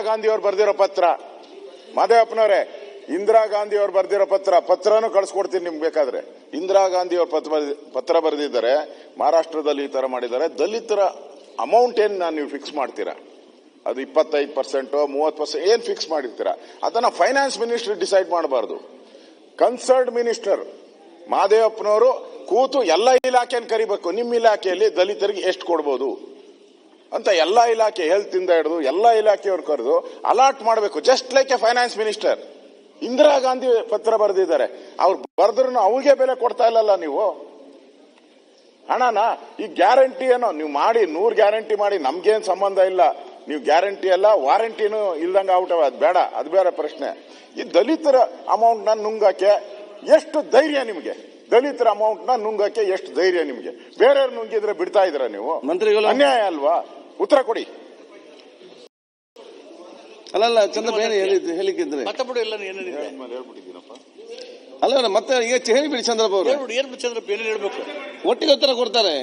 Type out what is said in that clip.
ಗಾಂಧಿ ಅವ್ರು ಬರ್ದಿರೋ ಪತ್ರ. ಮಾದೇವಪ್ಪನವರೇ ಇಂದಿರಾ ಗಾಂಧಿ ಅವ್ರು ಬರ್ದಿರೋ ಪತ್ರ, ಪತ್ರನೂ ಕಳ್ಸಿಕೊಡ್ತೀನಿ ನಿಮ್ಗೆ ಬೇಕಾದ್ರೆ. ಇಂದಿರಾ ಗಾಂಧಿ ಅವ್ರ ಪತ್ರ ಪತ್ರ ಬರೆದಿದ್ದಾರೆ, ಮಹಾರಾಷ್ಟ್ರದಲ್ಲಿ ಈ ತರ ಮಾಡಿದ್ದಾರೆ. ದಲಿತರ ಅಮೌಂಟ್ ಏನ್ ನೀವು ಫಿಕ್ಸ್ ಮಾಡ್ತೀರಾ? ಅದು ಇಪ್ಪತ್ತೈದು ಪರ್ಸೆಂಟ್ ಮೂವತ್ತು ಪರ್ಸೆಂಟ್ ಏನ್ ಫಿಕ್ಸ್ ಮಾಡಿರ್ತೀರಾ? ಅದನ್ನ ಫೈನಾನ್ಸ್ ಮಿನಿಸ್ಟರ್ ಡಿಸೈಡ್ ಮಾಡಬಾರ್ದು. ಕನ್ಸರ್ಡ್ ಮಿನಿಸ್ಟರ್ ಮಾದೇವಪ್ಪನವರು ಕೂತು ಎಲ್ಲ ಇಲಾಖೆಯನ್ನು ಕರಿಬೇಕು. ನಿಮ್ಮ ಇಲಾಖೆಯಲ್ಲಿ ದಲಿತರಿಗೆ ಎಷ್ಟು ಕೊಡ್ಬೋದು? ಅಂತ ಎಲ್ಲ ಇಲಾಖೆ ಹೆಲ್ತ್ ಇಂದ ಹಿಡಿದು ಎಲ್ಲ ಇಲಾಖೆಯವ್ರು ಕರೆದು ಅಲಾಟ್ ಮಾಡಬೇಕು. Just like a finance minister Indira Gandhi ಪತ್ರ ಬರೆದಿದ್ದಾರೆ. ಅವ್ರು ಬರೆದ್ರು ಅವ್ರಿಗೆ ಬೆಲೆ ಕೊಡ್ತಾ ಇಲ್ಲಲ್ಲ ನೀವು? ಹಣನ ಈ ಗ್ಯಾರಂಟಿ ಏನೋ ನೀವು ಮಾಡಿ ನೂರು ಗ್ಯಾರಂಟಿ ಮಾಡಿ ನಮ್ಗೇನು ಸಂಬಂಧ ಇಲ್ಲ. ನೀವು ಗ್ಯಾರಂಟಿ ಅಲ್ಲ ವಾರಂಟಿನೂ ಇಲ್ದಂಗೆ ಆಗ್ಬಿಟ್ಟವ ಅದು ಬೇಡ ಅದು ಬೇರೆ ಪ್ರಶ್ನೆ. ಈ ದಲಿತರ ಅಮೌಂಟ್ನ ನುಂಗಕ್ಕೆ ಎಷ್ಟು ಧೈರ್ಯ ನಿಮಗೆ? ದಲಿತರ ಅಮೌಂಟ್ನ ನುಂಗಕ್ಕೆ ಎಷ್ಟು ಧೈರ್ಯ ನಿಮಗೆ? ಬೇರೆಯವ್ರು ನುಂಗಿದ್ರೆ ಬಿಡ್ತಾ ಇದ್ರ ನೀವು? ಮಂತ್ರಿಗಳು ಅನ್ಯಾಯ ಅಲ್ವಾ? ಉತ್ತರ ಕೊಡಿ. ಅಲ್ಲಲ್ಲ ಚಂದ್ರ ಬೇರೆ ಹೇಳಿದ್ದು ಹೇಳಿಕ್ಕಿದ್ರೆ ಮತ್ತೆ ಬಿಡು ಎಲ್ಲ ಏನೇನಿದೆ ಅಲ್ಲ ಮತ್ತೆ ಈಗ ಹೇಳಿಬಿಡಿ ಚಂದ್ರಪ್ಪ ಅವರು. ಹೇಳ್ಬಿಡು ಏನ್ ಚಂದ್ರಪ್ಪ ಏನು ಹೇಳ್ಬೇಕು? ಒಟ್ಟಿಗೆ ಉತ್ತರ ಕೊಡ್ತಾರೆ.